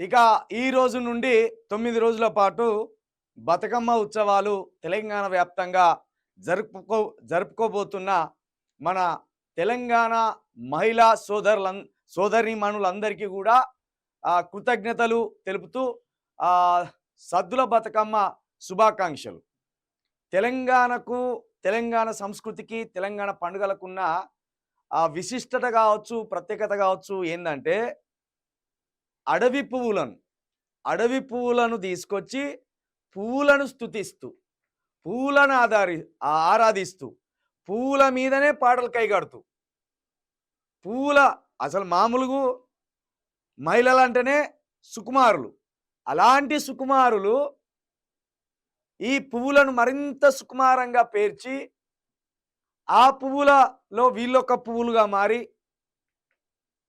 ఇక ఈ రోజు నుండి తొమ్మిది రోజుల పాటు బతుకమ్మ ఉత్సవాలు తెలంగాణ వ్యాప్తంగా జరుపుకో జరుపుకోబోతున్న మన తెలంగాణ మహిళా సోదరుల సోదరిమణులందరికీ కూడా కృతజ్ఞతలు తెలుపుతూ సద్దుల బతుకమ్మ శుభాకాంక్షలు. తెలంగాణకు తెలంగాణ సంస్కృతికి తెలంగాణ పండుగలకున్న విశిష్టత కావచ్చు ప్రత్యేకత కావచ్చు ఏంటంటే అడవి పువ్వులను అడవి పువ్వులను తీసుకొచ్చి పువ్వులను స్తుతిస్తూ పువ్వులను ఆధారి ఆరాధిస్తూ పువ్వుల మీదనే పాటలు కైగడుతూ. పువ్వుల అసలు మామూలుగా మహిళలు అంటేనే సుకుమారులు. అలాంటి సుకుమారులు ఈ పువ్వులను మరింత సుకుమారంగా పేర్చి ఆ పువ్వులలో వీళ్ళొక పువ్వులుగా మారి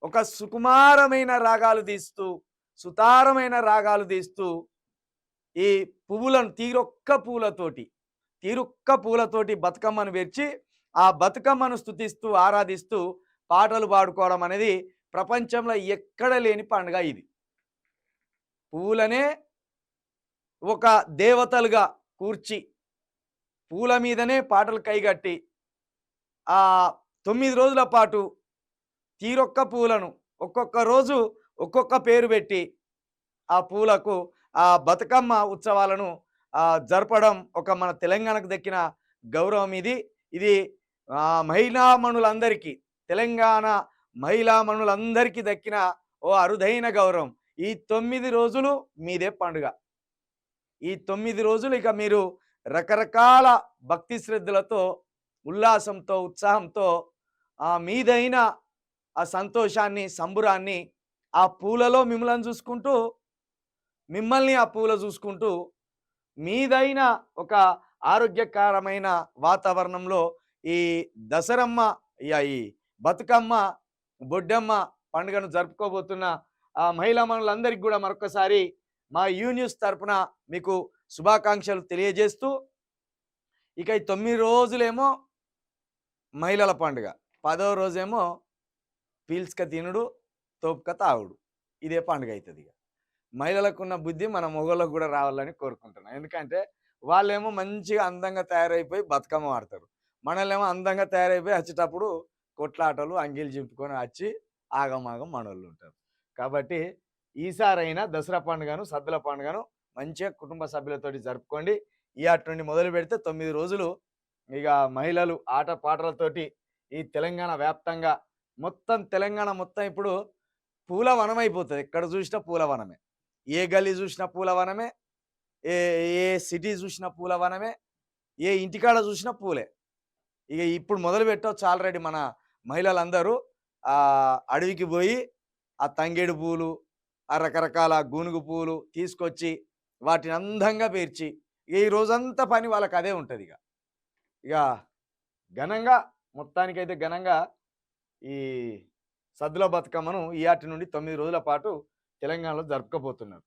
ఒక సుకుమారమైన రాగాలు తీస్తూ సుతారమైన రాగాలు తీస్తూ ఈ పువ్వులను తీరొక్క పూలతోటి తీరొక్క పూలతోటి బతుకమ్మను పేర్చి ఆ బతుకమ్మను స్తుతిస్తూ ఆరాధిస్తూ పాటలు పాడుకోవడం అనేది ప్రపంచంలో ఎక్కడ లేని పండుగ ఇది. పువ్వులనే ఒక దేవతలుగా కూర్చి పూల మీదనే పాటలు కైగట్టి ఆ తొమ్మిది రోజుల పాటు తీరొక్క పూలను ఒక్కొక్క రోజు ఒక్కొక్క పేరు పెట్టి ఆ పూలకు ఆ బతుకమ్మ ఉత్సవాలను జరపడం ఒక మన తెలంగాణకు దక్కిన గౌరవం ఇది. ఇది మహిళామణులందరికీ తెలంగాణ మహిళామణులందరికీ దక్కిన ఓ అరుదైన గౌరవం. ఈ తొమ్మిది రోజులు మీదే పండుగ. ఈ తొమ్మిది రోజులు ఇక మీరు రకరకాల భక్తి శ్రద్ధలతో ఉల్లాసంతో ఉత్సాహంతో మీదైన ఆ సంతోషాన్ని సంబురాన్ని ఆ పూలలో మిమ్మల్ని చూసుకుంటూ మిమ్మల్ని ఆ పూల చూసుకుంటూ మీదైన ఒక ఆరోగ్యకరమైన వాతావరణంలో ఈ దసరమ్మ ఈ బతుకమ్మ బొడ్డమ్మ పండుగను జరుపుకోబోతున్న ఆ మహిళా మనులందరికీ కూడా మరొకసారి మా యూ న్యూస్ మీకు శుభాకాంక్షలు తెలియజేస్తూ ఇక ఈ తొమ్మిది రోజులేమో మహిళల పండుగ. పదో రోజేమో పీల్చుక తినుడు తోపుక తాగుడు. ఇదే పండుగ అవుతుంది ఇక మహిళలకు ఉన్న బుద్ధి మన మొగళ్ళకు కూడా రావాలని కోరుకుంటున్నాం. ఎందుకంటే వాళ్ళేమో మంచిగా అందంగా తయారైపోయి బతుకమ్మ ఆడతారు. మనలేమో అందంగా తయారైపోయి వచ్చేటప్పుడు కొట్లాటలు అంగీలు చింపుకొని వచ్చి ఆగమాగం మనోళ్ళు ఉంటారు. కాబట్టి ఈసారైనా దసరా పండుగను సద్దుల పండుగను మంచిగా కుటుంబ సభ్యులతోటి జరుపుకోండి. ఈ అటు నుండి మొదలు పెడితే తొమ్మిది రోజులు ఇక మహిళలు ఆట పాటలతోటి ఈ తెలంగాణ వ్యాప్తంగా మొత్తం తెలంగాణ మొత్తం ఇప్పుడు పూల వనం అయిపోతుంది ఎక్కడ చూసినా పూల వనమే ఏ గల్లీ చూసినా పూల వనమే ఏ ఏ సిటీ చూసినా పూల వనమే ఏ ఇంటికాడ చూసినా పూలే. ఇక ఇప్పుడు మొదలు పెట్టవచ్చు ఆల్రెడీ మన మహిళలందరూ. ఆ అడవికి పోయి ఆ తంగేడు పూలు ఆ రకరకాల గూనుగు పూలు తీసుకొచ్చి వాటిని అందంగా పేర్చి ఇక ఈ రోజంతా పని వాళ్ళకి అదే ఉంటుంది ఇక ఇక ఘనంగా మొత్తానికైతే ఘనంగా ఈ సద్దుల బతుకమ్మను ఈ ఆటి నుండి తొమ్మిది రోజుల పాటు తెలంగాణలో జరుపుకోబోతున్నారు.